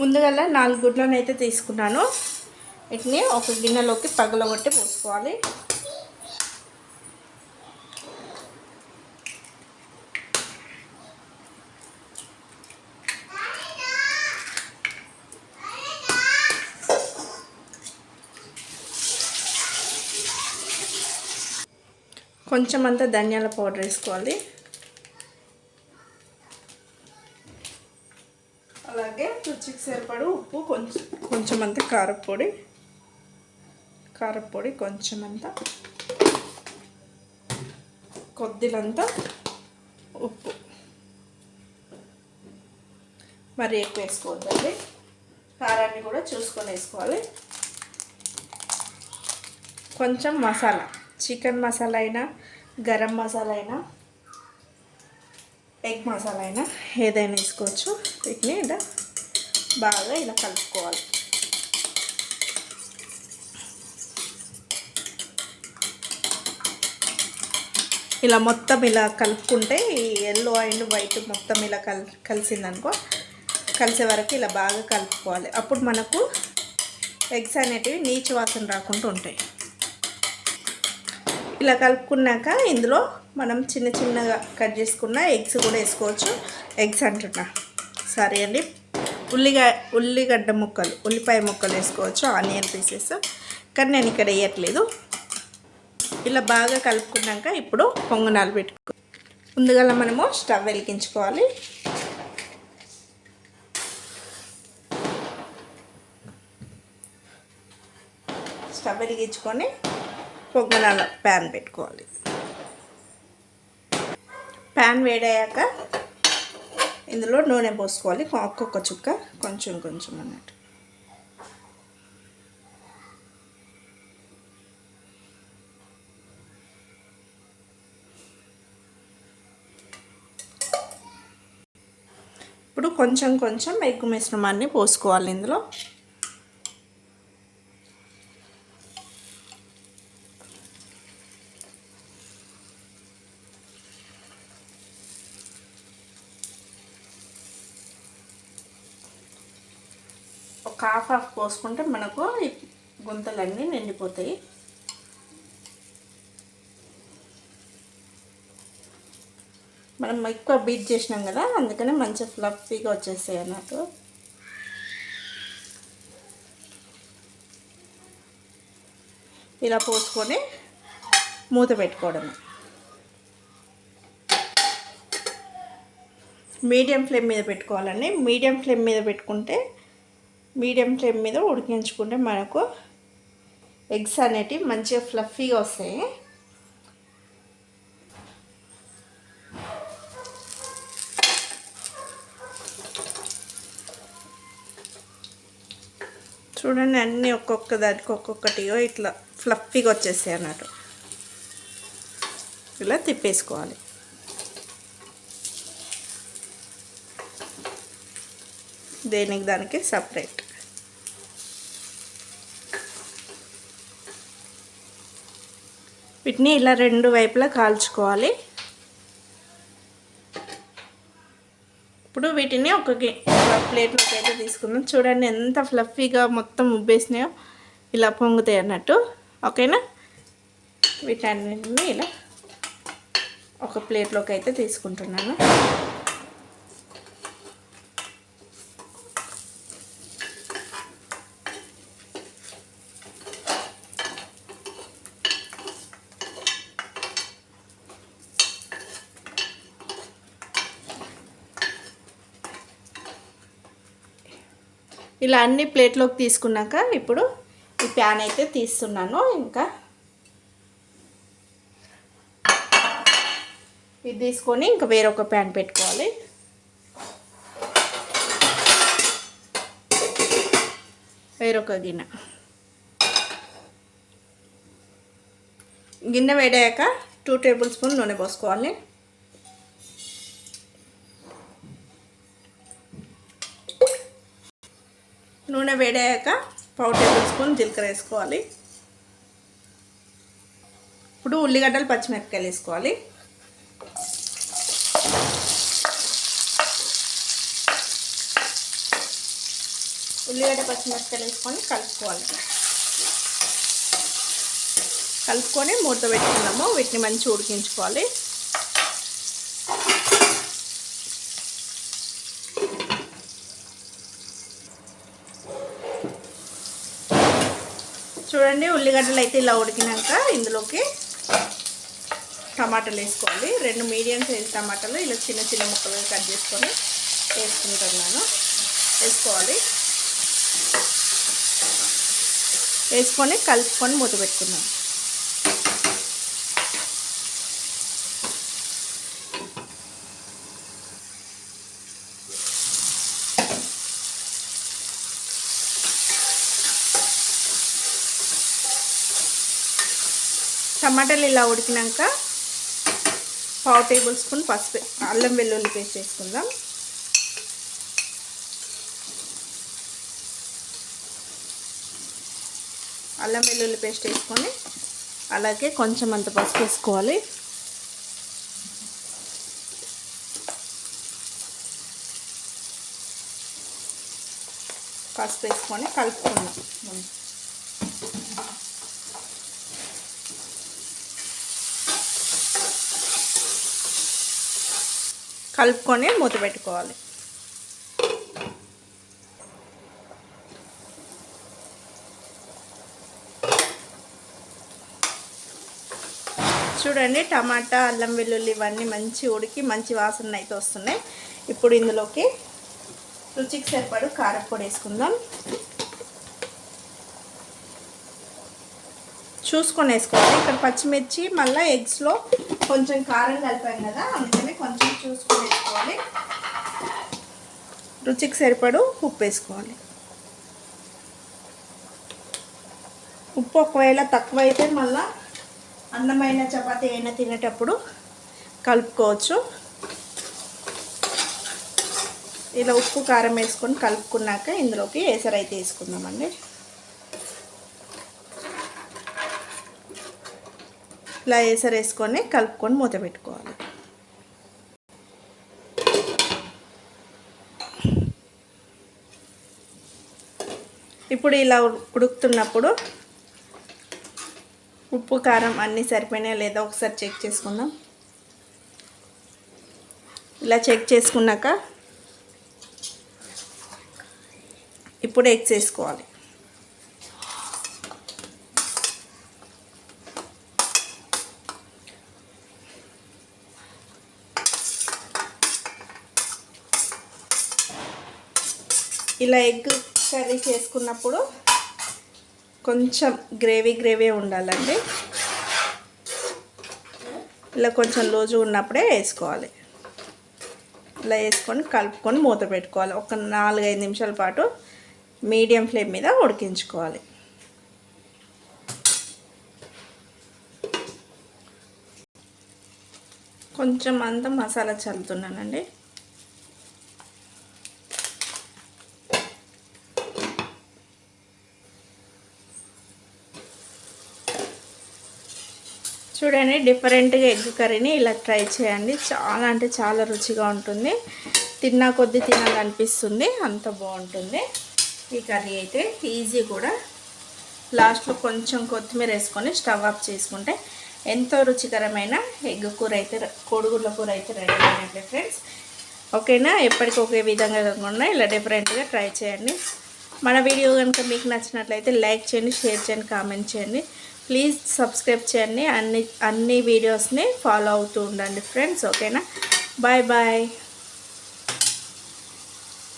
ముందుగా నాలుగు గుడ్లను అయితే తీసుకున్నాను. వీటిని ఒక గిన్నెలోకి పగలగొట్టి పోసుకోవాలి. కొంచెం అంతా ధనియాల పౌడర్ వేసుకోవాలి. రుచికి సరిపడు ఉప్పు కొంచెం కొంచెం అంత కారపొడి కారపొడి కొంచెం అంత కొద్దిలంతా ఉప్పు. మరి ఎక్కువ వేసుకోవద్దండి. కారాన్ని కూడా చూసుకొని వేసుకోవాలి. కొంచెం మసాలా చికెన్ మసాలా అయినా గరం మసాలా అయినా ఎగ్ మసాలా అయినా ఏదైనా వేసుకోవచ్చు. వీటిని ఇలా బాగా ఇలా కలుపుకోవాలి. ఇలా మొత్తం ఇలా కలుపుకుంటే ఈ ఎల్లో అండ్ వైట్ మొత్తం ఇలా కల్ కలిసిందనుకో కలిసే వరకు ఇలా బాగా కలుపుకోవాలి. అప్పుడు మనకు ఎగ్స్ అనేటివి నీచు వాసన రాకుండా ఉంటాయి. ఇలా కలుపుకున్నాక ఇందులో మనం చిన్న చిన్నగా కట్ చేసుకున్న ఎగ్స్ కూడా వేసుకోవచ్చు. ఎగ్స్ అంటున్నా. సరే అండి. ఉల్లిగా ఉల్లిగడ్డ ముక్కలు ఉల్లిపాయ ముక్కలు వేసుకోవచ్చు ఆనియన్ పీసెస్. కానీ నేను ఇక్కడ వేయట్లేదు. ఇలా బాగా కలుపుకున్నాక ఇప్పుడు పొంగనాలు పెట్టుకో ముందుగా మనము స్టవ్ వెలిగించుకోవాలి. స్టవ్ వెలిగించుకొని పొంగనాల ప్యాన్ పెట్టుకోవాలి. ప్యాన్ వేడయ్యాక ఇందులో నూనె పోసుకోవాలి. ఒక్కొక్క చుక్క కొంచెం కొంచెం అన్నట్టు. ఇప్పుడు కొంచెం కొంచెం ఎగ్గు మిశ్రమాన్ని పోసుకోవాలి ఇందులో. హాఫ్ హాఫ్ పోసుకుంటే మనకు గుంతలన్నీ నిండిపోతాయి. మనం ఎక్కువ బీట్ చేసినాం కదా అందుకనే మంచి ఫ్లఫీగా వచ్చేస్తాయి అన్నట్టు. ఇలా పోసుకొని మూత పెట్టుకోవడం మీడియం ఫ్లేమ్ మీద పెట్టుకోవాలండి. మీడియం ఫ్లేమ్ మీద పెట్టుకుంటే మీడియం ఫ్లేమ్ మీద ఉడికించుకుంటే మనకు ఎగ్స్ అనేటివి మంచిగా ఫ్లఫీగా వస్తాయి. చూడండి అన్నీ ఒక్కొక్క దానికి ఒక్కొక్కటిగా ఇట్లా ఫ్లఫీగా వచ్చేస్తాయి అన్నట్టు. ఇలా తిప్పేసుకోవాలి. దేనికి దానికి సపరేట్. వీటిని ఇలా రెండు వైపులా కాల్చుకోవాలి. ఇప్పుడు వీటిని ఒక ప్లేట్లోకి అయితే తీసుకుందాం. చూడండి ఎంత ఫ్లఫీగా మొత్తం ఉబ్బేసినాయో ఇలా పొంగుతాయి అన్నట్టు. ఓకేనా? వీటన్నిటిని ఇలా ఒక ప్లేట్లోకి అయితే తీసుకుంటున్నాను. ఇలా అన్ని ప్లేట్లోకి తీసుకున్నాక ఇప్పుడు ఈ ప్యాన్ అయితే తీస్తున్నాను. ఇంకా ఇది తీసుకొని ఇంకా వేరొక ప్యాన్ పెట్టుకోవాలి. వేరొక గిన్నె. గిన్నె వేడాక టూ టేబుల్ స్పూన్ నూనె పోసుకోవాలి. నూనె వేడాక పావు టేబుల్ స్పూన్ జీలకర్ర వేసుకోవాలి. ఇప్పుడు ఉల్లిగడ్డలు పచ్చిమిరపకాయలు వేసుకోవాలి. ఉల్లిగడ్డ పచ్చిమిరపకాయలు వేసుకొని కలుపుకోవాలి. కలుపుకొని మూత పెట్టుకున్నాము వీటిని మంచిగా ఉడికించుకోవాలి. చూడండి ఉల్లిగడ్డలు అయితే ఇలా ఉడికినాక ఇందులోకి టమాటాలు వేసుకోవాలి. రెండు మీడియం సైజ్ టమాటాలు ఇలా చిన్న చిన్న ముక్కలుగా కట్ చేసుకొని వేసుకుంటున్నాను. వేసుకోవాలి. వేసుకొని కలుపుకొని మూత పెట్టుకున్నాను టమాటాలు ఇలా ఉడికినాక పావు టేబుల్ స్పూన్ పసుపు అల్లం వెల్లుల్లి పేస్ట్ వేసుకుందాం. అల్లం వెల్లుల్లి పేస్ట్ వేసుకొని అలాగే కొంచెం అంత పసుపు వేసుకోవాలి. పసుపు వేసుకొని కలుపుకుందాం. కలుపుకొని మూత పెట్టుకోవాలి. చూడండి టమాటా అల్లం వెల్లుల్లి ఇవన్నీ మంచి ఉడికి మంచి వాసన అయితే వస్తున్నాయి. ఇప్పుడు ఇందులోకి రుచికి సరిపడు కారపొడి వేసుకుందాం. చూసుకొని వేసుకోవాలి. ఇక్కడ పచ్చిమిర్చి మళ్ళీ ఎగ్స్లో కొంచెం కారం కలిపాం కదా అందుకని కొంచెం వేసుకోవాలి. రుచికి సరిపడు ఉప్పు వేసుకోవాలి. ఉప్పు ఒకవేళ తక్కువ అయితే మళ్ళీ అన్నమైన చపాతీ అయినా తినేటప్పుడు కలుపుకోవచ్చు. ఇలా ఉప్పు కారం వేసుకొని కలుపుకున్నాక ఇందులోకి ఏసర అయితే వేసుకుందామండి. ఇలా ఏసర వేసుకొని కలుపుకొని మూత పెట్టుకోవాలి. ఇప్పుడు ఇలా ఉడుకుతున్నప్పుడు ఉప్పు కారం అన్నీ సరిపోయినాయా లేదా ఒకసారి చెక్ చేసుకుందాం. ఇలా చెక్ చేసుకున్నాక ఇప్పుడు ఎగ్స్ వేసుకోవాలి. ఇలా ఎగ్ కర్రీ చేసుకున్నప్పుడు కొంచెం గ్రేవీ గ్రేవీ ఉండాలండి. ఇలా కొంచెం లోజు ఉన్నప్పుడే వేసుకోవాలి. ఇలా వేసుకొని కలుపుకొని మూత పెట్టుకోవాలి. ఒక నాలుగైదు నిమిషాల పాటు మీడియం ఫ్లేమ్ మీద ఉడికించుకోవాలి. కొంచెం అంత మసాలా చల్లుతున్నానండి. చూడండి డిఫరెంట్గా ఎగ్ కర్రీని ఇలా ట్రై చేయండి. చాలా అంటే చాలా రుచిగా ఉంటుంది. తిన్నా కొద్ది తినాలనిపిస్తుంది. అంత బాగుంటుంది. ఈ కర్రీ అయితే ఈజీ కూడా. లాస్ట్లో కొంచెం కొత్తిమీర వేసుకొని స్టవ్ ఆఫ్ చేసుకుంటే ఎంతో రుచికరమైన ఎగ్ కూర అయితే కోడిగుడ్ల కూర అయితే రెడీ అయినట్లే ఫ్రెండ్స్ ఓకేనా? ఎప్పటికీ ఒకే విధంగా కాకుండా ఇలా డిఫరెంట్గా ట్రై చేయండి. మన వీడియో కనుక మీకు నచ్చినట్లయితే లైక్ చేయండి షేర్ చేయండి కామెంట్ చేయండి. ప్లీజ్ సబ్స్క్రైబ్ చేయండి. అన్ని అన్ని వీడియోస్ని ఫాలో అవుతూ ఉండండి ఫ్రెండ్స్ ఓకేనా బాయ్ బాయ్